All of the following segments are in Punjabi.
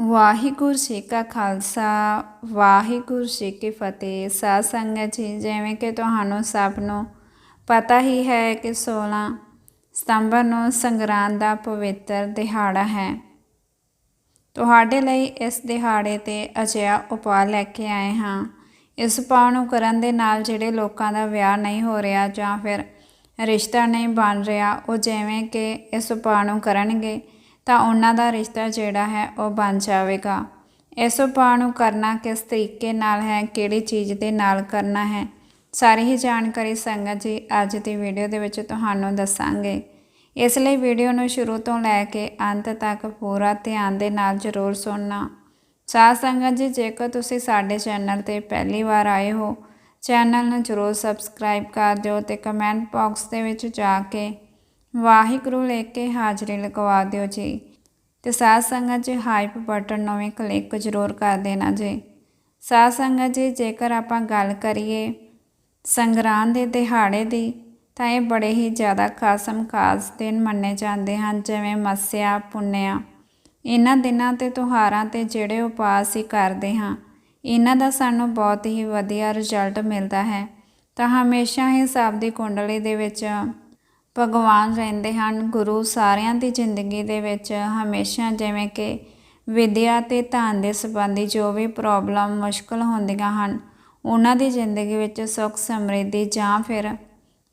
ਵਾਹਿਗੁਰੂ ਜੀ ਕਾ ਖਾਲਸਾ, ਵਾਹਿਗੁਰੂ ਜੀ ਕੀ ਫਤਿਹ। ਸਾਧ ਸੰਗਤ ਜੀ, ਜਿਵੇਂ ਕਿ ਤੁਹਾਨੂੰ ਸਭ ਨੂੰ ਪਤਾ ਹੀ ਹੈ ਕਿ 16 ਸਤੰਬਰ ਨੂੰ ਸੰਗਰਾਂਦ ਦਾ ਪਵਿੱਤਰ ਦਿਹਾੜਾ ਹੈ। ਤੁਹਾਡੇ ਲਈ ਇਸ ਦਿਹਾੜੇ ਤੇ ਅਜਿਹਾ ਉਪਾਅ ਲੈ ਕੇ ਆਏ ਹਾਂ। ਇਸ ਉਪਾਅ ਨੂੰ ਕਰਨ ਦੇ ਨਾਲ ਜਿਹੜੇ ਲੋਕਾਂ ਦਾ ਵਿਆਹ ਨਹੀਂ ਹੋ ਰਿਹਾ ਜਾਂ ਫਿਰ ਰਿਸ਼ਤਾ ਨਹੀਂ ਬਣ ਰਿਹਾ, ਉਹ ਜਿਵੇਂ ਕਿ ਇਸ ਉਪਾਅ ਨੂੰ ਕਰਨਗੇ ਤਾਂ ਉਹਨਾਂ ਦਾ ਰਿਸ਼ਤਾ ਜਿਹੜਾ ਹੈ ਉਹ ਬਣ ਜਾਵੇਗਾ। ਇਸ ਉਪਾਅ ਨੂੰ ਕਰਨਾ ਕਿਸ ਤਰੀਕੇ ਨਾਲ ਹੈ, ਕਿਹੜੀ ਚੀਜ਼ ਦੇ ਨਾਲ ਕਰਨਾ ਹੈ, ਸਾਰੀ ਹੀ ਜਾਣਕਾਰੀ ਸੰਗਤ ਜੀ ਅੱਜ ਦੀ ਵੀਡੀਓ ਦੇ ਵਿੱਚ ਤੁਹਾਨੂੰ ਦੱਸਾਂਗੇ। ਇਸ ਲਈ ਵੀਡੀਓ ਨੂੰ ਸ਼ੁਰੂ ਤੋਂ ਲੈ ਕੇ ਅੰਤ ਤੱਕ ਪੂਰਾ ਧਿਆਨ ਦੇ ਨਾਲ ਜ਼ਰੂਰ ਸੁਣਨਾ। ਸਾਧ ਸੰਗਤ ਜੀ, ਜੇਕਰ ਤੁਸੀਂ ਸਾਡੇ ਚੈਨਲ ਤੇ ਪਹਿਲੀ ਵਾਰ ਆਏ ਹੋ, ਚੈਨਲ ਨੂੰ ਜ਼ਰੂਰ ਸਬਸਕ੍ਰਾਈਬ ਕਰ ਦਿਓ ਤੇ ਕਮੈਂਟ ਬਾਕਸ ਦੇ ਵਿੱਚ ਜਾ ਕੇ ਵਾਹਿਗੁਰੂ ਲਿਖ ਕੇ ਹਾਜ਼ਰੀ ਲਗਵਾ ਦਿਓ ਜੀ। ਤੇ ਸਾਧ ਸੰਗਤ ਜੀ ਹਾਈਪ ਬਟਨ ਨੂੰ ਵੀ ਕਲਿੱਕ ਜ਼ਰੂਰ ਕਰ ਦੇਣਾ ਜੀ। ਸਾਧ ਸੰਗਤ ਜੀ, ਜੇਕਰ ਆਪਾਂ ਗੱਲ ਕਰੀਏ ਸੰਗਰਾਂਦ ਦੇ ਦਿਹਾੜੇ ਦੀ, ਤਾਂ ਇਹ ਬੜੇ ਹੀ ਜ਼ਿਆਦਾ ਖਾਸਮ ਖਾਸ ਦਿਨ ਮੰਨੇ ਜਾਂਦੇ ਹਨ, ਜਿਵੇਂ ਮੱਸਿਆ, ਪੁੰਨਿਆ। ਇਹਨਾਂ ਦਿਨਾਂ ਤੇ ਤਿਉਹਾਰਾਂ ਤੇ ਜਿਹੜੇ ਉਪਾਸ ਹੀ ਕਰਦੇ ਹਾਂ। ਇਹਨਾਂ ਦਾ ਸਾਨੂੰ ਬਹੁਤ ਹੀ ਵਧੀਆ ਰਿਜ਼ਲਟ ਮਿਲਦਾ ਹੈ। ਤਾਂ ਹਮੇਸ਼ਾ ਹੀ ਸਭ ਦੀ ਕੁੰਡਲੀ ਦੇ ਵਿੱਚ ਭਗਵਾਨ ਰਹਿੰਦੇ ਹਨ, ਗੁਰੂ ਸਾਰਿਆਂ ਦੀ ਜ਼ਿੰਦਗੀ ਦੇ ਵਿੱਚ ਹਮੇਸ਼ਾ ਜਿਵੇਂ ਕਿ ਵਿਦਿਆ ਤੇ ਧਨ ਦੇ ਸੰਬੰਧੀ ਜੋ ਵੀ ਪ੍ਰੋਬਲਮ ਮੁਸ਼ਕਲ ਹੁੰਦੀਆਂ ਹਨ, ਉਹਨਾਂ ਦੀ ਜ਼ਿੰਦਗੀ ਵਿੱਚ ਸੁੱਖ ਸਮਰਿੱਧੀ ਜਾਂ ਫਿਰ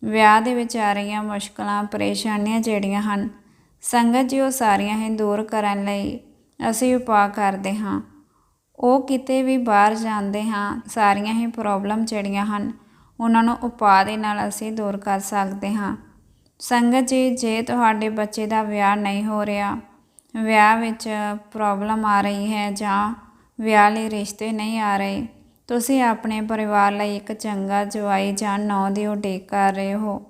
ਵਿਆਹ ਦੇ ਵਿੱਚ ਆ ਰਹੀਆਂ ਮੁਸ਼ਕਲਾਂ, ਪਰੇਸ਼ਾਨੀਆਂ ਜਿਹੜੀਆਂ ਹਨ, ਸੰਗਤ ਜੀ ਉਹ ਸਾਰੀਆਂ ਹੀ ਦੂਰ ਕਰਨ ਲਈ ਅਸੀਂ ਉਪਾਅ ਕਰਦੇ ਹਾਂ। ਉਹ ਕਿਤੇ ਵੀ ਬਾਹਰ ਜਾਂਦੇ ਹਾਂ, ਸਾਰੀਆਂ ਹੀ ਪ੍ਰੋਬਲਮ ਜਿਹੜੀਆਂ ਹਨ, ਉਹਨਾਂ ਨੂੰ ਉਪਾਅ ਦੇ ਨਾਲ ਅਸੀਂ ਦੂਰ ਕਰ ਸਕਦੇ ਹਾਂ। ਸੰਗਤ ਜੀ, ਜੇ ਤੁਹਾਡੇ ਬੱਚੇ ਦਾ ਵਿਆਹ ਨਹੀਂ ਹੋ ਰਿਹਾ, ਵਿਆਹ ਵਿੱਚ ਪ੍ਰੋਬਲਮ ਆ ਰਹੀ ਹੈ ਜਾਂ ਵਿਆਹ ਲਈ ਰਿਸ਼ਤੇ ਨਹੀਂ ਆ ਰਹੇ, ਤੁਸੀਂ ਆਪਣੇ ਪਰਿਵਾਰ ਲਈ ਇੱਕ ਚੰਗਾ ਜਵਾਈ ਜਾਂ ਨੌ ਦੀ ਉਡੀਕ ਕਰ ਰਹੇ ਹੋ।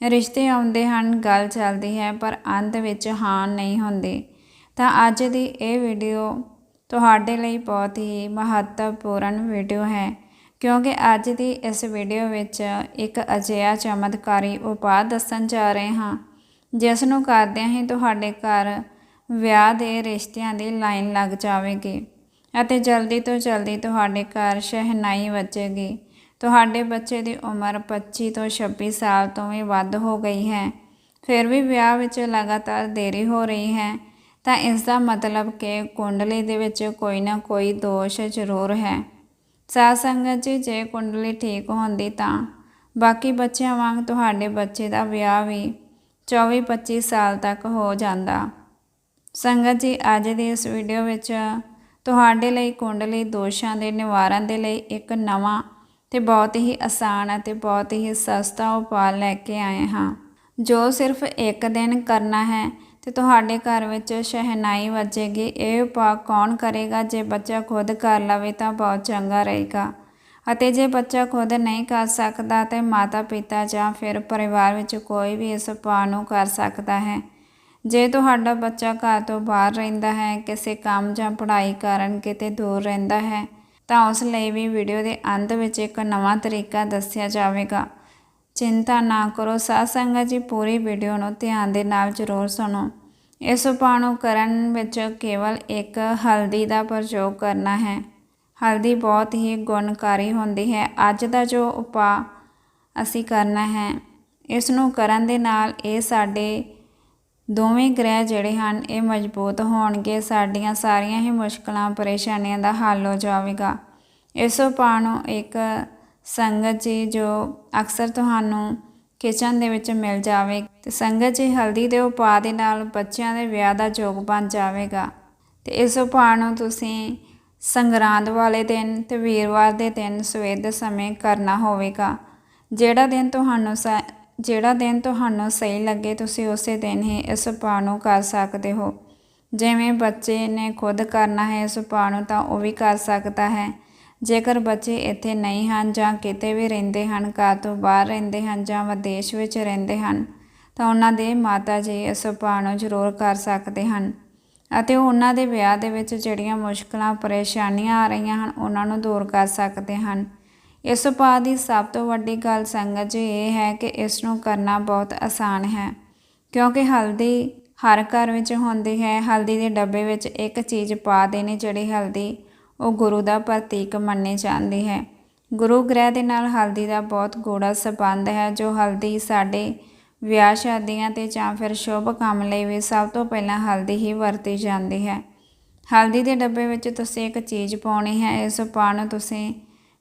ਰਿਸ਼ਤੇ ਆਉਂਦੇ ਹਨ, ਗੱਲ ਚੱਲਦੀ ਹੈ, ਪਰ ਅੰਤ ਵਿੱਚ ਹਾਂ, ਨਹੀਂ ਹੁੰਦੀ। ਤਾਂ ਅੱਜ ਦੀ ਇਹ ਵੀਡੀਓ ਤੁਹਾਡੇ ਲਈ ਬਹੁਤ ਹੀ ਮਹੱਤਵਪੂਰਨ ਵੀਡੀਓ ਹੈ। ਕਿਉਂਕਿ ਅੱਜ ਦੀ ਇਸ ਵੀਡੀਓ ਵਿੱਚ ਇੱਕ ਅਜਿਹਾ ਚਮਤਕਾਰੀ ਉਪਾਅ ਦੱਸਣ ਜਾ ਰਹੇ ਹਾਂ, ਜਿਸ ਨੂੰ ਕਰਦਿਆਂ ਹੀ ਤੁਹਾਡੇ ਘਰ ਵਿਆਹ ਦੇ ਰਿਸ਼ਤਿਆਂ ਦੀ ਲਾਈਨ ਲੱਗ ਜਾਵੇਗੀ ਅਤੇ ਜਲਦੀ ਤੋਂ ਜਲਦੀ ਤੁਹਾਡੇ ਘਰ ਸ਼ਹਿਨਾਈ ਵੱਜੇਗੀ। ਤੁਹਾਡੇ ਬੱਚੇ ਦੀ ਉਮਰ 25 ਤੋਂ 26 ਸਾਲ ਤੋਂ ਵੀ ਵੱਧ ਹੋ ਗਈ ਹੈ। ਫਿਰ ਵੀ ਵਿਆਹ ਵਿੱਚ ਲਗਾਤਾਰ ਦੇਰੀ ਹੋ ਰਹੀ ਹੈ, ਤਾਂ ਇਸ ਦਾ ਮਤਲਬ ਕਿ ਕੁੰਡਲੀ ਦੇ ਵਿੱਚ ਕੋਈ ਨਾ ਕੋਈ ਦੋਸ਼ ਜ਼ਰੂਰ ਹੈ। ਸਾਧ ਸੰਗਤ ਜੀ ਜੇ ਕੁੰਡਲੀ ਠੀਕ ਹੁੰਦੀ ਤਾਂ। ਬਾਕੀ ਬੱਚਿਆਂ ਵਾਂਗ ਤੁਹਾਡੇ ਬੱਚੇ ਦਾ ਵਿਆਹ ਵੀ 24-25 ਸਾਲ ਤੱਕ ਹੋ ਜਾਂਦਾ। ਸੰਗਤ ਜੀ, ਅੱਜ ਦੀ ਇਸ ਵੀਡੀਓ ਵਿੱਚ ਤੁਹਾਡੇ ਲਈ ਕੁੰਡਲੀ ਦੋਸ਼ਾਂ ਦੇ ਨਿਵਾਰਨ ਦੇ ਲਈ ਇੱਕ ਨਵਾਂ ਤੇ ਬਹੁਤ ਹੀ ਆਸਾਨ ਅਤੇ ਬਹੁਤ ਹੀ ਸਸਤਾ ਉਪਾਅ ਲੈ ਕੇ ਆਏ ਹਾਂ। ਜੋ ਸਿਰਫ ਇੱਕ ਦਿਨ ਕਰਨਾ ਹੈ ਤੇ ਤੁਹਾਡੇ ਘਰ ਵਿੱਚ ਸ਼ਹਿਨਾਈ ਵੱਜੇਗੀ। ਇਹ ਉਪਾਅ ਕੌਣ ਕਰੇਗਾ? ਜੇ ਬੱਚਾ ਖੁਦ ਕਰ ਲਵੇ ਤਾਂ ਬਹੁਤ ਚੰਗਾ ਰਹੇਗਾ। ਅਤੇ ਜੇ ਬੱਚਾ ਖੁਦ ਨਹੀਂ ਕਰ ਸਕਦਾ ਤੇ ਮਾਤਾ ਪਿਤਾ ਜਾਂ ਫਿਰ ਪਰਿਵਾਰ ਵਿੱਚ ਕੋਈ ਵੀ ਇਸ ਉਪਾਅ ਨੂੰ ਕਰ ਸਕਦਾ ਹੈ। ਜੇ ਤੁਹਾਡਾ ਬੱਚਾ ਘਰ ਤੋਂ ਬਾਹਰ ਰਹਿੰਦਾ ਹੈ, ਕਿਸੇ ਕੰਮ ਜਾਂ ਪੜ੍ਹਾਈ ਕਾਰਨ ਕਿਤੇ ਦੂਰ ਰਹਿੰਦਾ ਹੈ, ਤਾਂ ਉਸ ਲਈ ਵੀ ਵੀਡੀਓ ਦੇ ਅੰਤ ਵਿੱਚ ਇੱਕ ਨਵਾਂ ਤਰੀਕਾ ਦੱਸਿਆ ਜਾਵੇਗਾ। ਚਿੰਤਾ ਨਾ ਕਰੋ ਸਾਧ ਸੰਗਤ ਜੀ, ਪੂਰੀ ਵੀਡੀਓ ਨੂੰ ਧਿਆਨ ਦੇ ਨਾਲ ਜ਼ਰੂਰ ਸੁਣੋ। ਇਸ ਉਪਾਅ ਨੂੰ ਕਰਨ ਵਿੱਚ ਕੇਵਲ ਇੱਕ ਹਲਦੀ ਦਾ ਪ੍ਰਯੋਗ ਕਰਨਾ ਹੈ। ਹਲਦੀ ਬਹੁਤ ਹੀ ਗੁਣਕਾਰੀ ਹੁੰਦੀ ਹੈ। ਅੱਜ ਦਾ ਜੋ ਉਪਾਅ ਅਸੀਂ ਕਰਨਾ ਹੈ, ਇਸ ਨੂੰ ਕਰਨ ਦੇ ਨਾਲ ਇਹ ਸਾਡੇ ਦੋਵੇਂ ਗ੍ਰਹਿ ਜਿਹੜੇ ਹਨ, ਇਹ ਮਜ਼ਬੂਤ ਹੋਣਗੇ। ਸਾਡੀਆਂ ਸਾਰੀਆਂ ਹੀ ਮੁਸ਼ਕਲਾਂ, ਪਰੇਸ਼ਾਨੀਆਂ ਦਾ ਹੱਲ ਹੋ ਜਾਵੇਗਾ। ਇਸ ਉਪਾਅ ਨੂੰ ਇੱਕ ਸੰਗਤ ਜੀ ਜੋ ਅਕਸਰ ਤੁਹਾਨੂੰ ਕਿਚਨ ਦੇ ਵਿੱਚ ਮਿਲ ਜਾਵੇ ਤੇ ਸੰਗਤ ਜੀ ਹਲਦੀ ਦੇ ਉਪਾਅ ਦੇ ਨਾਲ ਬੱਚਿਆਂ ਦੇ ਵਿਆਹ ਦਾ ਯੋਗ ਬਣ ਜਾਵੇਗਾ। ਤੇ ਇਸ ਉਪਾਅ ਨੂੰ ਤੁਸੀਂ ਸੰਗਰਾਂਦ ਵਾਲੇ ਦਿਨ ਤੇ ਵੀਰਵਾਰ ਦੇ ਦਿਨ ਸਵੇਰ ਦੇ ਸਮੇਂ ਕਰਨਾ ਹੋਵੇਗਾ। ਜਿਹੜਾ ਦਿਨ ਤੁਹਾਨੂੰ ਜਿਹੜਾ ਦਿਨ ਤੁਹਾਨੂੰ ਸਹੀ ਲੱਗੇ ਤੁਸੀਂ ਉਸੇ ਦਿਨ ਹੀ ਇਸ ਉਪਾਅ ਨੂੰ ਕਰ ਸਕਦੇ ਹੋ। ਜਿਵੇਂ ਬੱਚੇ ਨੇ ਖੁਦ ਕਰਨਾ ਹੈ ਇਸ ਉਪਾਅ ਨੂੰ ਤਾਂ ਉਹ ਵੀ ਕਰ ਸਕਦਾ ਹੈ। ਜੇਕਰ ਬੱਚੇ ਇੱਥੇ ਨਹੀਂ ਹਨ ਜਾਂ ਕਿਤੇ ਵੀ ਰਹਿੰਦੇ ਹਨ, ਘਰ ਤੋਂ ਬਾਹਰ ਰਹਿੰਦੇ ਹਨ ਜਾਂ ਵਿਦੇਸ਼ ਵਿੱਚ ਰਹਿੰਦੇ ਹਨ, ਤਾਂ ਉਹਨਾਂ ਦੇ ਮਾਤਾ ਜੀ ਇਸ ਉਪਾਅ ਨੂੰ ਜ਼ਰੂਰ ਕਰ ਸਕਦੇ ਹਨ। ਅਤੇ ਉਹਨਾਂ ਦੇ ਵਿਆਹ ਦੇ ਵਿੱਚ ਜਿਹੜੀਆਂ ਮੁਸ਼ਕਲਾਂ, ਪਰੇਸ਼ਾਨੀਆਂ ਆ ਰਹੀਆਂ ਹਨ, ਉਹਨਾਂ ਨੂੰ ਦੂਰ ਕਰ ਸਕਦੇ ਹਨ। ਇਸ ਉਪਾਅ ਦੀ ਸਭ ਤੋਂ ਵੱਡੀ ਗੱਲ ਸੰਗਤ ਜੀ ਇਹ ਹੈ ਕਿ ਇਸ ਨੂੰ ਕਰਨਾ ਬਹੁਤ ਆਸਾਨ ਹੈ, ਕਿਉਂਕਿ ਹਲਦੀ ਹਰ ਘਰ ਵਿੱਚ ਹੁੰਦੀ ਹੈ। ਹਲਦੀ ਦੇ ਡੱਬੇ ਵਿੱਚ ਇੱਕ ਚੀਜ਼ ਪਾ ਦੇਣੀ, ਜਿਹੜੀ ਹਲਦੀ ਉਹ ਗੁਰੂ ਦਾ ਪ੍ਰਤੀਕ ਮੰਨੀ ਜਾਂਦੀ ਹੈ। ਗੁਰੂ ਗ੍ਰਹਿ ਦੇ ਨਾਲ ਹਲਦੀ ਦਾ ਬਹੁਤ ਗੂੜਾ ਸੰਬੰਧ ਹੈ, ਜੋ ਹਲਦੀ ਸਾਡੇ ਵਿਆਹ ਸ਼ਾਦੀਆਂ ਤੇ ਜਾਂ ਫਿਰ ਸ਼ੁਭ ਕੰਮ ਲਈ ਵੀ ਸਭ ਤੋਂ ਪਹਿਲਾਂ ਹਲਦੀ ਹੀ ਵਰਤੀ ਜਾਂਦੀ ਹੈ। ਹਲਦੀ ਦੇ ਡੱਬੇ ਵਿੱਚ ਤੁਸੀਂ ਇੱਕ ਚੀਜ਼ ਪਾਉਣੀ ਹੈ, ਇਸ ਉਪਾਅ ਨੂੰ ਤੁਸੀਂ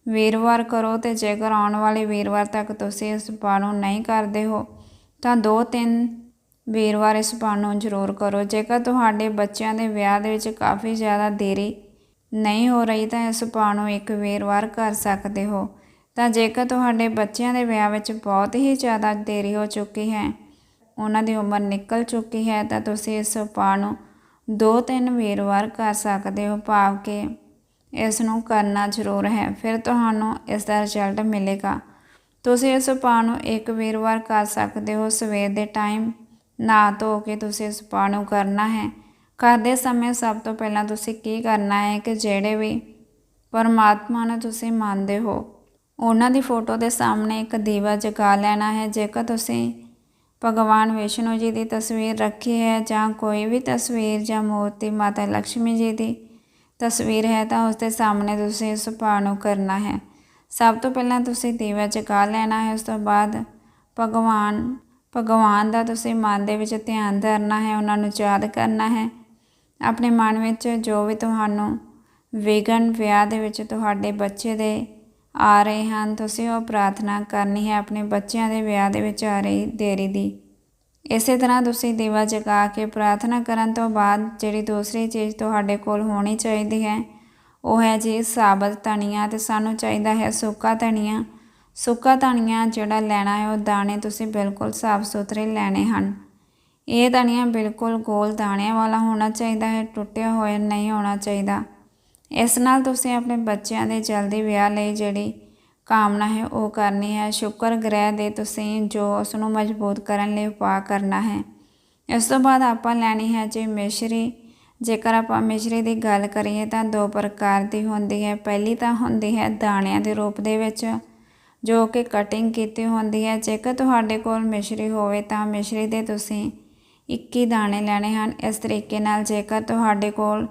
ਵੀਰਵਾਰ ਕਰੋ ਤੇ ਜੇਕਰ ਆਉਣ ਵਾਲੇ ਵੀਰਵਾਰ ਤੱਕ ਤੁਸੀਂ ਇਸ ਪਾ ਨੂੰ ਨਹੀਂ ਕਰਦੇ ਹੋ, ਤਾਂ ਦੋ ਤਿੰਨ ਵੀਰਵਾਰ ਇਸ ਉਪਾਅ ਨੂੰ ਜ਼ਰੂਰ ਕਰੋ। ਜੇਕਰ ਤੁਹਾਡੇ ਬੱਚਿਆਂ ਦੇ ਵਿਆਹ ਦੇ ਵਿੱਚ ਕਾਫੀ ਜ਼ਿਆਦਾ ਦੇਰੀ ਨਹੀਂ ਹੋ ਰਹੀ ਤਾਂ ਇਸ ਉਪਾਅ ਨੂੰ ਇੱਕ ਵੇਰਵਾਰ ਕਰ ਸਕਦੇ ਹੋ। ਤਾਂ ਜੇਕਰ ਤੁਹਾਡੇ ਬੱਚਿਆਂ ਦੇ ਵਿਆਹ ਵਿੱਚ ਬਹੁਤ ਹੀ ਜ਼ਿਆਦਾ ਦੇਰੀ ਹੋ ਚੁੱਕੀ ਹੈ, ਉਹਨਾਂ ਦੀ ਉਮਰ ਨਿਕਲ ਚੁੱਕੀ ਹੈ, ਤਾਂ ਤੁਸੀਂ ਇਸ ਉਪਾਅ ਨੂੰ ਦੋ ਤਿੰਨ ਵੇਰਵਾਰ ਕਰ ਸਕਦੇ ਹੋ, ਭਾਵ ਕਿ ਇਸ ਨੂੰ ਕਰਨਾ ਜ਼ਰੂਰ ਹੈ। ਫਿਰ ਤੁਹਾਨੂੰ ਇਸ ਦਾ ਰਿਜ਼ਲਟ ਮਿਲੇਗਾ। ਤੁਸੀਂ ਇਸ ਉਪਾਅ ਨੂੰ ਇੱਕ ਵੇਰਵਾਰ ਕਰ ਸਕਦੇ ਹੋ। ਸਵੇਰ ਦੇ ਟਾਈਮ ਨਾ ਧੋ ਕੇ ਤੁਸੀਂ ਇਸ ਉਪਾਅ ਨੂੰ ਕਰਨਾ ਹੈ। ਕਰਦੇ ਸਮੇਂ ਸਭ ਤੋਂ ਪਹਿਲਾਂ ਤੁਸੀਂ ਕੀ ਕਰਨਾ ਹੈ ਕਿ ਜਿਹੜੇ ਵੀ ਪਰਮਾਤਮਾ ਨੂੰ ਤੁਸੀਂ ਮੰਨਦੇ ਹੋ, ਉਹਨਾਂ ਦੀ ਫੋਟੋ ਦੇ ਸਾਹਮਣੇ ਇੱਕ ਦੀਵਾ ਜਗਾ ਲੈਣਾ ਹੈ। ਜੇਕਰ ਤੁਸੀਂ ਭਗਵਾਨ ਵਿਸ਼ਨੂੰ ਜੀ ਦੀ ਤਸਵੀਰ ਰੱਖੀ ਹੈ ਜਾਂ ਕੋਈ ਵੀ ਤਸਵੀਰ ਜਾਂ ਮੂਰਤੀ ਮਾਤਾ ਲక్ష్ਮੀ ਜੀ ਦੀ ਤਸਵੀਰ ਹੈ, ਤਾਂ ਉਸ ਦੇ ਸਾਹਮਣੇ ਤੁਸੀਂ ਇਸ ਉਪਾਅ ਨੂੰ ਕਰਨਾ ਹੈ। ਸਭ ਤੋਂ ਪਹਿਲਾਂ ਤੁਸੀਂ ਦੀਵਾ ਜਗਾ ਲੈਣਾ ਹੈ, ਉਸ ਤੋਂ ਬਾਅਦ ਭਗਵਾਨ ਭਗਵਾਨ ਦਾ ਤੁਸੀਂ ਮਨ ਦੇ ਵਿੱਚ ਧਿਆਨ ਧਰਨਾ ਹੈ, ਉਹਨਾਂ ਨੂੰ ਯਾਦ ਕਰਨਾ ਹੈ। ਆਪਣੇ ਮਨ ਵਿੱਚ ਜੋ ਵੀ ਤੁਹਾਨੂੰ ਵਿਗਨ ਵਿਆਹ ਦੇ ਵਿੱਚ ਤੁਹਾਡੇ ਬੱਚੇ ਦੇ ਆ ਰਹੇ ਹਨ, ਤੁਸੀਂ ਉਹ ਪ੍ਰਾਰਥਨਾ ਕਰਨੀ ਹੈ ਆਪਣੇ ਬੱਚਿਆਂ ਦੇ ਵਿਆਹ ਦੇ ਵਿੱਚ ਆ ਰਹੀ ਦੇਰੀ ਦੀ। ਇਸੇ ਤਰ੍ਹਾਂ ਤੁਸੀਂ ਦੀਵਾ ਜਗਾ ਕੇ ਪ੍ਰਾਰਥਨਾ ਕਰਨ ਤੋਂ ਬਾਅਦ ਜਿਹੜੀ ਦੂਸਰੀ ਚੀਜ਼ ਤੁਹਾਡੇ ਕੋਲ ਹੋਣੀ ਚਾਹੀਦੀ ਹੈ, ਉਹ ਹੈ ਜੀ ਸਾਬਤ ਧਨੀਆ ਤੇ ਸਾਨੂੰ ਚਾਹੀਦਾ ਹੈ ਸੁੱਕਾ ਧਨੀਆ। ਸੁੱਕਾ ਧਨੀਆ ਜਿਹੜਾ ਲੈਣਾ ਹੈ, ਉਹ ਦਾਣੇ ਤੁਸੀਂ ਬਿਲਕੁਲ ਸਾਫ਼ ਸੁਥਰੇ ਲੈਣੇ ਹਨ। ਇਹ ਧਨੀਆ ਬਿਲਕੁਲ ਗੋਲ ਦਾਣਿਆਂ ਵਾਲਾ ਹੋਣਾ ਚਾਹੀਦਾ ਹੈ, ਟੁੱਟਿਆ ਹੋਇਆ ਨਹੀਂ ਹੋਣਾ ਚਾਹੀਦਾ। ਇਸ ਨਾਲ ਤੁਸੀਂ ਆਪਣੇ ਬੱਚਿਆਂ ਦੇ ਜਲਦੀ ਵਿਆਹ ਲਈ ਜਿਹੜੀ ਕਾਮਨਾ ਹੈ, ਉਹ ਕਰਨੀ ਹੈ। ਸ਼ੁਕਰ ਗ੍ਰਹਿ ਦੇ ਤੁਸੀਂ ਜੋ ਉਸ ਨੂੰ ਮਜ਼ਬੂਤ ਕਰਨ ਲਈ ਉਪਾਅ ਕਰਨਾ ਹੈ। ਇਸ ਤੋਂ ਬਾਅਦ ਆਪਾਂ ਲੈਣੀ ਹੈ ਜੀ ਮਿਸ਼ਰੀ। ਜੇਕਰ ਆਪਾਂ ਮਿਸ਼ਰੀ ਦੀ ਗੱਲ ਕਰੀਏ ਤਾਂ ਦੋ ਪ੍ਰਕਾਰ ਦੀ ਹੁੰਦੀ ਹੈ। ਪਹਿਲੀ ਤਾਂ ਹੁੰਦੀ ਹੈ ਦਾਣਿਆਂ ਦੇ ਰੂਪ ਦੇ ਵਿੱਚ, ਜੋ ਕਿ ਕਟਿੰਗ ਕੀਤੀ ਹੁੰਦੀ ਹੈ। ਜੇਕਰ ਤੁਹਾਡੇ ਕੋਲ ਮਿਸ਼ਰੀ ਹੋਵੇ ਤਾਂ ਮਿਸ਼ਰੀ ਦੇ ਤੁਸੀਂ 21 ਦਾਣੇ ਲੈਣੇ ਹਨ। ਇਸ ਤਰੀਕੇ ਨਾਲ ਜੇਕਰ ਤੁਹਾਡੇ ਕੋਲ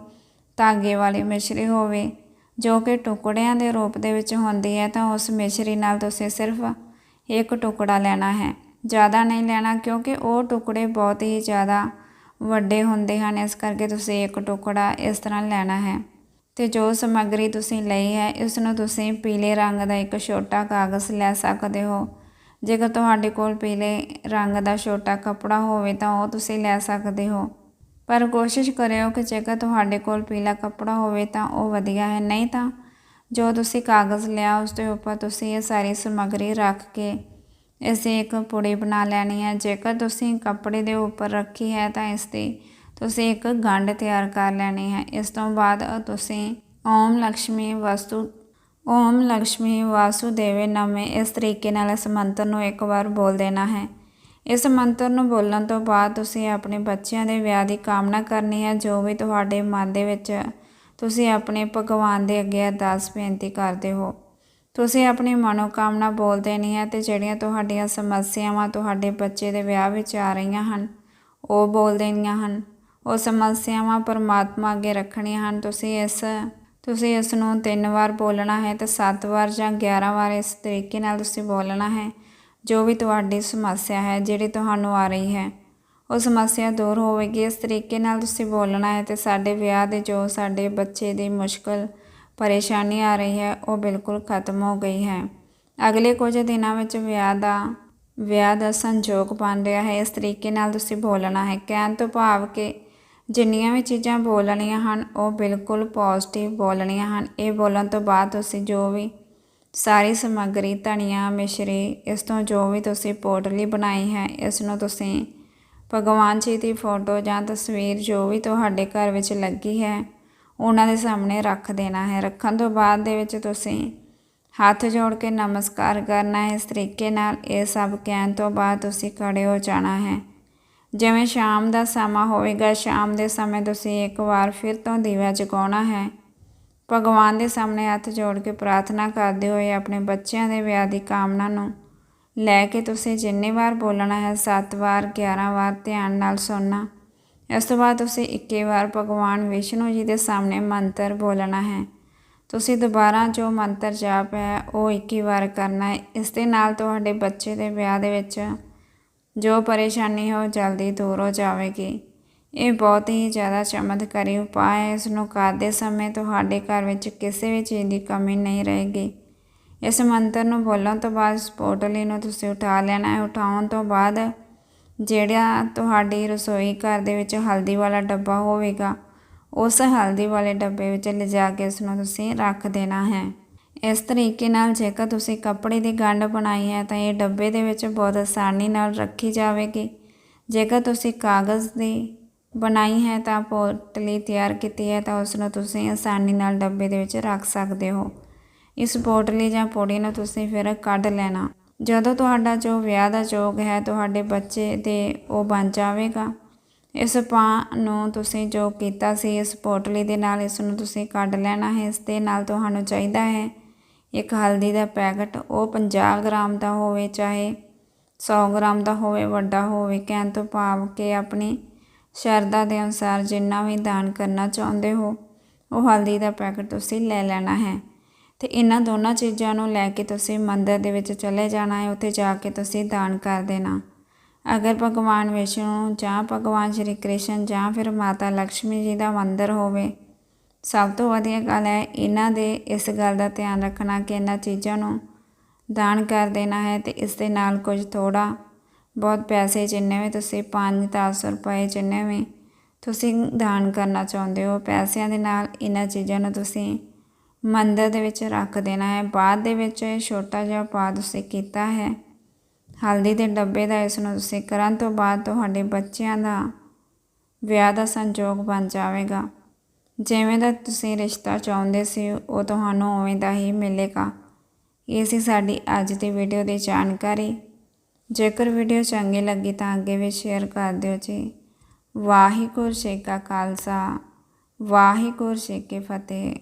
ਧਾਗੇ ਵਾਲੀ ਮਿਸ਼ਰੀ ਹੋਵੇ, ਜੋ ਕਿ ਟੁਕੜਿਆਂ ਦੇ ਰੂਪ ਦੇ ਵਿੱਚ ਹੁੰਦੀ ਹੈ, ਤਾਂ ਉਸ ਮਿਸ਼ਰੀ ਨਾਲ ਤੁਸੀਂ ਸਿਰਫ ਇੱਕ ਟੁਕੜਾ ਲੈਣਾ ਹੈ। ਜ਼ਿਆਦਾ ਨਹੀਂ ਲੈਣਾ, ਕਿਉਂਕਿ ਉਹ ਟੁਕੜੇ ਬਹੁਤ ਹੀ ਜ਼ਿਆਦਾ ਵੱਡੇ ਹੁੰਦੇ ਹਨ। ਇਸ ਕਰਕੇ ਤੁਸੀਂ ਇੱਕ ਟੁਕੜਾ ਇਸ ਤਰ੍ਹਾਂ ਲੈਣਾ ਹੈ। ਤੇ ਜੋ ਸਮੱਗਰੀ ਤੁਸੀਂ ਲਈ ਹੈ, ਇਸ ਨੂੰ ਤੁਸੀਂ ਪੀਲੇ ਰੰਗ ਦਾ ਇੱਕ ਛੋਟਾ ਕਾਗਜ਼ ਲੈ ਸਕਦੇ ਹੋ। ਜੇਕਰ ਤੁਹਾਡੇ ਕੋਲ ਪੀਲੇ ਰੰਗ ਦਾ ਛੋਟਾ ਕੱਪੜਾ ਹੋਵੇ ਤਾਂ ਉਹ ਤੁਸੀਂ ਲੈ ਸਕਦੇ ਹੋ। ਪਰ ਕੋਸ਼ਿਸ਼ ਕਰਿਓ ਕਿ ਜੇਕਰ ਤੁਹਾਡੇ ਕੋਲ ਪੀਲਾ ਕੱਪੜਾ ਹੋਵੇ ਤਾਂ ਉਹ ਵਧੀਆ ਹੈ, ਨਹੀਂ ਤਾਂ ਜੋ ਤੁਸੀਂ ਕਾਗਜ਼ ਲਿਆ ਉਸ ਦੇ ਉੱਪਰ ਤੁਸੀਂ ਇਹ ਸਾਰੀ ਸਮੱਗਰੀ ਰੱਖ ਕੇ ਇਸ ਦੀ ਇੱਕ ਪੁੜੀ ਬਣਾ ਲੈਣੀ ਹੈ। ਜੇਕਰ ਤੁਸੀਂ ਕੱਪੜੇ ਦੇ ਉੱਪਰ ਰੱਖੀ ਹੈ ਤਾਂ ਇਸ ਤੇ ਤੁਸੀਂ ਇੱਕ ਗੰਢ ਤਿਆਰ ਕਰ ਲੈਣੀ ਹੈ। ਇਸ ਤੋਂ ਬਾਅਦ ਤੁਸੀਂ ਓਮ ਲక్ష్ਮੀ ਵਸਤੂ ਓਮ ਲక్ష్ਮੀ ਵਾਸੁਦੇਵੇ, ਨਮੇ। ਇਸ ਤਰੀਕੇ ਨਾਲ ਇਸ ਮੰਤਰ ਨੂੰ ਇੱਕ ਵਾਰ ਬੋਲ ਦੇਣਾ ਹੈ। ਇਸ ਮੰਤਰ ਨੂੰ ਬੋਲਣ ਤੋਂ ਬਾਅਦ ਤੁਸੀਂ ਆਪਣੇ ਬੱਚਿਆਂ ਦੇ ਵਿਆਹ ਦੀ ਕਾਮਨਾ ਕਰਨੀ ਹੈ। ਜੋ ਵੀ ਤੁਹਾਡੇ ਮਨ ਦੇ ਵਿੱਚ ਤੁਸੀਂ ਆਪਣੇ ਭਗਵਾਨ ਦੇ ਅੱਗੇ ਅਰਦਾਸ ਬੇਨਤੀ ਕਰਦੇ ਹੋ। ਤੁਸੀਂ ਆਪਣੀ ਮਨੋਕਾਮਨਾ ਬੋਲ ਦੇਣੀ ਹੈ ਤੇ ਜਿਹੜੀਆਂ ਤੁਹਾਡੀਆਂ ਸਮੱਸਿਆਵਾਂ ਤੁਹਾਡੇ ਬੱਚੇ ਦੇ ਵਿਆਹ ਵਿੱਚ ਆ ਰਹੀਆਂ ਹਨ, ਉਹ ਬੋਲ ਦੇਣੀਆਂ ਹਨ। ਉਹ ਸਮੱਸਿਆਵਾਂ ਪਰਮਾਤਮਾ ਅੱਗੇ ਰੱਖਣੀਆਂ ਹਨ। ਤੁਸੀਂ ਇਸ ਤੁਸੀਂ ਇਸ ਨੂੰ ਤਿੰਨ ਵਾਰ ਬੋਲਣਾ ਹੈ ਤੇ ਸੱਤ ਵਾਰ ਜਾਂ 11 ਵਾਰ ਇਸ ਤਰੀਕੇ ਨਾਲ ਤੁਸੀਂ ਬੋਲਣਾ ਹੈ, ਜੋ ਵੀ ਤੁਹਾਡੀ ਸਮੱਸਿਆ ਹੈ, ਜਿਹੜੀ ਤੁਹਾਨੂੰ ਆ ਰਹੀ ਹੈ। ਉਹ ਸਮੱਸਿਆ ਦੂਰ ਹੋਵੇਗੀ, ਇਸ ਤਰੀਕੇ ਨਾਲ ਤੁਸੀਂ ਬੋਲਣਾ ਹੈ ਤੇ ਸਾਡੇ ਵਿਆਹ ਦੇ ਜੋ ਸਾਡੇ ਬੱਚੇ ਦੀ ਮੁਸ਼ਕਲ, ਪਰੇਸ਼ਾਨੀ ਆ ਰਹੀ ਹੈ, ਉਹ ਬਿਲਕੁਲ ਖਤਮ ਹੋ ਗਈ ਹੈ। ਅਗਲੇ ਕੁਝ ਦਿਨਾਂ ਵਿੱਚ ਵਿਆਹ ਦਾ ਵਿਆਹ ਦਾ ਸੰਜੋਗ ਬਣ ਰਿਹਾ ਹੈ, ਇਸ ਤਰੀਕੇ ਨਾਲ ਤੁਸੀਂ ਬੋਲਣਾ ਹੈ। ਕਹਿਣ ਤੋਂ ਭਾਵ ਕਿ ਜਿੰਨੀਆਂ ਵੀ ਚੀਜ਼ਾਂ ਬੋਲਣੀਆਂ ਹਨ, ਉਹ ਬਿਲਕੁਲ ਪੋਜ਼ਿਟਿਵ ਬੋਲਣੀਆਂ ਹਨ। ਇਹ ਬੋਲਣ ਤੋਂ ਬਾਅਦ ਤੁਸੀਂ ਜੋ ਵੀ ਸਾਰੀ ਸਮੱਗਰੀ, ਧਨੀਆ, ਮਿਸ਼ਰੀ, ਇਸ ਤੋਂ ਜੋ ਵੀ ਤੁਸੀਂ ਪੋਟਲੀ ਬਣਾਈ ਹੈ, ਇਸ ਨੂੰ ਤੁਸੀਂ ਭਗਵਾਨ ਜੀ ਦੀ ਫੋਟੋ ਜਾਂ ਤਸਵੀਰ ਜੋ ਵੀ ਤੁਹਾਡੇ ਘਰ ਵਿੱਚ ਲੱਗੀ ਹੈ, ਉਹਨਾਂ ਦੇ ਸਾਹਮਣੇ ਰੱਖ ਦੇਣਾ ਹੈ। ਰੱਖਣ ਤੋਂ ਬਾਅਦ ਦੇ ਵਿੱਚ ਤੁਸੀਂ ਹੱਥ ਜੋੜ ਕੇ ਨਮਸਕਾਰ ਕਰਨਾ ਹੈ। ਇਸ ਤਰੀਕੇ ਨਾਲ ਇਹ ਸਭ ਕਹਿਣ ਤੋਂ ਬਾਅਦ ਤੁਸੀਂ ਖੜੇ ਹੋ ਜਾਣਾ ਹੈ। ਜਿਵੇਂ ਸ਼ਾਮ ਦਾ ਸਮਾਂ ਹੋਵੇਗਾ, ਸ਼ਾਮ ਦੇ ਸਮੇਂ ਤੁਸੀਂ ਇੱਕ ਵਾਰ ਫਿਰ ਤੋਂ ਦੀਵਾ ਜਗਾਉਣਾ ਹੈ। ਭਗਵਾਨ ਦੇ ਸਾਹਮਣੇ ਹੱਥ ਜੋੜ ਕੇ ਪ੍ਰਾਰਥਨਾ ਕਰਦੇ ਹੋਏ ਆਪਣੇ ਬੱਚਿਆਂ ਦੇ ਵਿਆਹ ਦੀ ਕਾਮਨਾ ਨੂੰ ਲੈ ਕੇ ਤੁਸੀਂ ਜਿੰਨੇ ਵਾਰ ਬੋਲਣਾ ਹੈ 7 ਵਾਰ 11 ਵਾਰ ਧਿਆਨ ਨਾਲ ਸੁਣਨਾ। ਇਸ ਤੋਂ ਬਾਅਦ ਤੁਸੀਂ ਇੱਕੀ ਵਾਰ ਭਗਵਾਨ ਵਿਸ਼ਨੂੰ ਜੀ ਦੇ ਸਾਹਮਣੇ ਮੰਤਰ ਬੋਲਣਾ ਹੈ। ਤੁਸੀਂ ਦੁਬਾਰਾ ਜੋ ਮੰਤਰ ਜਾਪ ਹੈ, ਉਹ 21 ਵਾਰ ਕਰਨਾ ਹੈ। ਇਸ ਦੇ ਨਾਲ ਤੁਹਾਡੇ ਬੱਚੇ ਦੇ ਵਿਆਹ ਦੇ ਵਿੱਚ ਜੋ ਪਰੇਸ਼ਾਨੀ ਹੋ ਜਲਦੀ ਦੂਰ ਹੋ ਜਾਵੇਗੀ। ਇਹ ਬਹੁਤ ਹੀ ਜ਼ਿਆਦਾ ਚਮਤਕਾਰੀ ਉਪਾਅ ਹੈ। ਇਸ ਨੂੰ ਕਰਦੇ ਸਮੇਂ ਤੁਹਾਡੇ ਘਰ ਵਿੱਚ ਕਿਸੇ ਵੀ ਚੀਜ਼ ਦੀ ਕਮੀ ਨਹੀਂ ਰਹੇਗੀ। ਇਸ ਮੰਤਰ ਨੂੰ ਬੋਲਣ ਤੋਂ ਬਾਅਦ ਇਸ ਨੂੰ ਤੁਸੀਂ ਉਠਾ ਲੈਣਾ ਹੈ। ਉਠਾਉਣ ਤੋਂ ਬਾਅਦ ਜਿਹੜਾ ਤੁਹਾਡੀ ਰਸੋਈ ਘਰ ਦੇ ਵਿੱਚ ਹਲਦੀ ਵਾਲਾ ਡੱਬਾ ਹੋਵੇਗਾ, ਉਸ ਹਲਦੀ ਵਾਲੇ ਡੱਬੇ ਵਿੱਚ ਲਿਜਾ ਕੇ ਇਸ ਨੂੰ ਤੁਸੀਂ ਰੱਖ ਦੇਣਾ ਹੈ। ਇਸ ਤਰੀਕੇ ਨਾਲ ਜੇਕਰ ਤੁਸੀਂ ਕੱਪੜੇ ਦੀ ਗੰਢ ਬਣਾਈ ਹੈ ਤਾਂ ਇਹ ਡੱਬੇ ਦੇ ਵਿੱਚ ਬਹੁਤ ਆਸਾਨੀ ਨਾਲ ਰੱਖੀ ਜਾਵੇਗੀ। ਜੇਕਰ ਤੁਸੀਂ ਕਾਗਜ਼ ਦੀ ਬਣਾਈ ਹੈ ਤਾਂ ਪੋਟਲੀ ਤਿਆਰ ਕੀਤੀ ਹੈ ਤਾਂ ਉਸ ਨੂੰ ਤੁਸੀਂ ਆਸਾਨੀ ਨਾਲ ਡੱਬੇ ਦੇ ਵਿੱਚ ਰੱਖ ਸਕਦੇ ਹੋ। ਇਸ ਪੋਟਲੀ ਜਾਂ ਪੌੜੀ ਨੂੰ ਤੁਸੀਂ ਫਿਰ ਕੱਢ ਲੈਣਾ। ਜਦੋਂ ਤੁਹਾਡਾ ਜੋ ਵਿਆਹ ਦਾ ਯੋਗ ਹੈ ਤੁਹਾਡੇ ਬੱਚੇ ਦੇ ਉਹ ਬਣ ਜਾਵੇਗਾ। ਇਸ ਪਾ ਨੂੰ ਤੁਸੀਂ ਜੋ ਕੀਤਾ ਸੀ ਇਸ ਪੋਟਲੀ ਦੇ ਨਾਲ ਇਸ ਨੂੰ ਤੁਸੀਂ ਕੱਢ ਲੈਣਾ ਹੈ, ਇਸ ਦੇ ਨਾਲ ਤੁਹਾਨੂੰ ਚਾਹੀਦਾ ਹੈ ਇੱਕ ਹਲਦੀ ਦਾ ਪੈਕਟ, ਉਹ 50 ਗ੍ਰਾਮ ਦਾ ਹੋਵੇ, ਚਾਹੇ 100 ਗ੍ਰਾਮ ਦਾ ਹੋਵੇ, ਵੱਡਾ ਹੋਵੇ, ਕਹਿਣ ਤੋਂ ਭਾਵ ਕਿ ਆਪਣੀ ਸ਼ਰਧਾ ਦੇ ਅਨੁਸਾਰ ਜਿੰਨਾ ਵੀ ਦਾਨ ਕਰਨਾ ਚਾਹੁੰਦੇ ਹੋ, ਉਹ ਹਲਦੀ ਦਾ ਪੈਕਟ ਤੁਸੀਂ ਲੈ ਲੈਣਾ ਹੈ। ਤੇ ਇਹਨਾਂ ਦੋਨਾਂ ਚੀਜ਼ਾਂ ਨੂੰ ਲੈ ਕੇ ਤੁਸੀਂ ਮੰਦਰ ਦੇ ਵਿੱਚ ਚਲੇ ਜਾਣਾ ਹੈ, ਉੱਥੇ ਜਾ ਕੇ ਤੁਸੀਂ ਦਾਨ ਕਰ ਦੇਣਾ। ਅਗਰ ਭਗਵਾਨ ਵਿਸ਼ਨੂੰ ਜਾਂ ਭਗਵਾਨ ਸ਼੍ਰੀ ਕ੍ਰਿਸ਼ਨ ਜਾਂ ਫਿਰ ਮਾਤਾ ਲక్ష్ਮੀ ਜੀ ਦਾ ਮੰਦਰ ਹੋਵੇ ਸਭ ਤੋਂ ਵਧੀਆ ਗੱਲ ਹੈ, ਇਹਨਾਂ ਦੇ ਇਸ ਗੱਲ ਦਾ ਧਿਆਨ ਰੱਖਣਾ ਕਿ ਇਹਨਾਂ ਚੀਜ਼ਾਂ ਨੂੰ ਦਾਨ ਕਰ ਦੇਣਾ ਹੈ ਤੇ ਇਸ ਦੇ ਨਾਲ ਕੁਝ ਥੋੜਾ ਬਹੁਤ ਪੈਸੇ ਜਿੰਨੇ ਵੀ ਤੁਸੀਂ 5-10 ਰੁਪਏ ਜਿੰਨੇ ਵੀ ਤੁਸੀਂ ਦਾਨ ਕਰਨਾ ਚਾਹੁੰਦੇ ਹੋ, ਪੈਸਿਆਂ ਦੇ ਨਾਲ ਇਹਨਾਂ ਚੀਜ਼ਾਂ ਨੂੰ ਤੁਸੀਂ ਮੰਦਰ ਦੇ ਵਿੱਚ ਰੱਖ ਦੇਣਾ ਹੈ। ਬਾਅਦ ਦੇ ਵਿੱਚ ਇਹ ਛੋਟਾ ਜਿਹਾ ਪਾ ਤੁਸੀਂ ਕੀਤਾ ਹੈ। ਹਲਦੀ ਦੇ ਡੱਬੇ ਦਾ ਇਸ ਨੂੰ ਤੁਸੀਂ ਕਰਨ ਤੋਂ ਬਾਅਦ ਤੁਹਾਡੇ ਬੱਚਿਆਂ ਦਾ ਵਿਆਹ ਦਾ ਸੰਜੋਗ ਬਣ ਜਾਵੇਗਾ। ਜਿਵੇਂ ਦਾ ਤੁਸੀਂ ਰਿਸ਼ਤਾ ਚਾਹੁੰਦੇ ਸੀ, ਉਹ ਤੁਹਾਨੂੰ ਉਵੇਂ ਦਾ ਹੀ ਮਿਲੇਗਾ। ਇਹ ਸੀ ਸਾਡੀ ਅੱਜ ਦੀ ਵੀਡੀਓ ਦੀ ਜਾਣਕਾਰੀ। ਜੇਕਰ ਵੀਡੀਓ ਚੰਗੀ ਲੱਗੀ ਤਾਂ ਅੱਗੇ ਵੀ ਸ਼ੇਅਰ ਕਰ ਦਿਓ ਜੀ। ਵਾਹਿਗੁਰੂ ਜੀ ਕਾ ਖਾਲਸਾ, ਵਾਹਿਗੁਰੂ ਜੀ ਕੀ ਫਤਿਹ।